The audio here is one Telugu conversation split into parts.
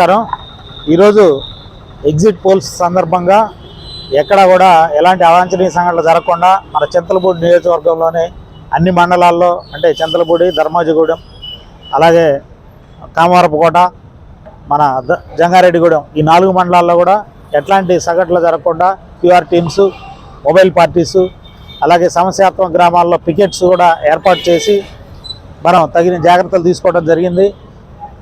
నమస్కారం. ఈరోజు ఎగ్జిట్ పోల్స్ సందర్భంగా ఎక్కడ కూడా ఎలాంటి అవాంఛనీయ సంఘటనలు జరగకుండా మన చింతలపూడి నియోజకవర్గంలోనే అన్ని మండలాల్లో అంటే చింతలపూడి ధర్మాజిగూడెం అలాగే కామవరపుకోట మన జంగారెడ్డిగూడెం ఈ నాలుగు మండలాల్లో కూడా ఎట్లాంటి సంఘటనలు జరగకుండా క్యూఆర్ టీమ్స్ మొబైల్ పార్టీసు అలాగే సమస్యాత్మక గ్రామాల్లో పికెట్స్ కూడా ఏర్పాటు చేసి మనం తగిన జాగ్రత్తలు తీసుకోవడం జరిగింది.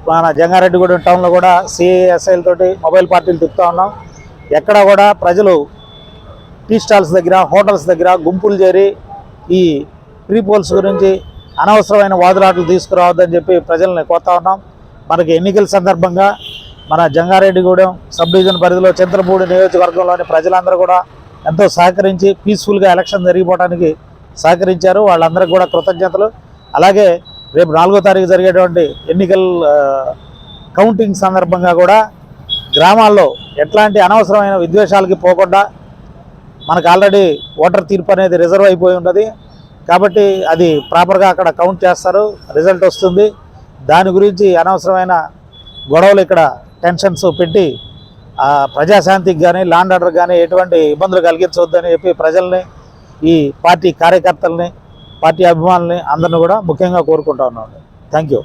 మన జంగారెడ్డిగూడెం టౌన్లో కూడా సిఎస్ఐల తోటి మొబైల్ పార్టీలు తిప్పుతూ ఉన్నాం. ఎక్కడ కూడా ప్రజలు టీ స్టాల్స్ దగ్గర హోటల్స్ దగ్గర గుంపులు చేరి ఈ ప్రీ పోల్స్ గురించి అనవసరమైన వాదులాటలు తీసుకురావద్దని చెప్పి ప్రజల్ని కోతా ఉన్నాం. మనకి ఎన్నికల సందర్భంగా మన జంగారెడ్డిగూడెం సబ్ డివిజన్ పరిధిలో చంద్రపూడి నియోజకవర్గంలోని ప్రజలందరూ కూడా ఎంతో సహకరించి పీస్ఫుల్గా ఎలక్షన్ జరిగిపోవడానికి సహకరించారు. వాళ్ళందరికీ కూడా కృతజ్ఞతలు. అలాగే రేపు నాలుగో తారీఖు జరిగేటువంటి ఎన్నికల కౌంటింగ్ సందర్భంగా కూడా గ్రామాల్లో ఎట్లాంటి అనవసరమైన విద్వేషాలకి పోకుండా మనకు ఆల్రెడీ ఓటర్ తీర్పు అనేది రిజర్వ్ అయిపోయి ఉన్నది. కాబట్టి అది ప్రాపర్గా అక్కడ కౌంట్ చేస్తారు రిజల్ట్ వస్తుంది. దాని గురించి అనవసరమైన గొడవలు ఇక్కడ టెన్షన్స్ పెట్టి ప్రజాశాంతికి కానీ లాండ్ ఆర్డర్ కానీ ఎటువంటి ఇబ్బందులు కలిగించవద్దని చెప్పి ప్రజల్ని ఈ పార్టీ కార్యకర్తల్ని పార్టీ అభిమానుల్ని అందరిని కూడా ముఖ్యంగా కోరుకుంటా ఉన్నాను థ్యాంక్ యూ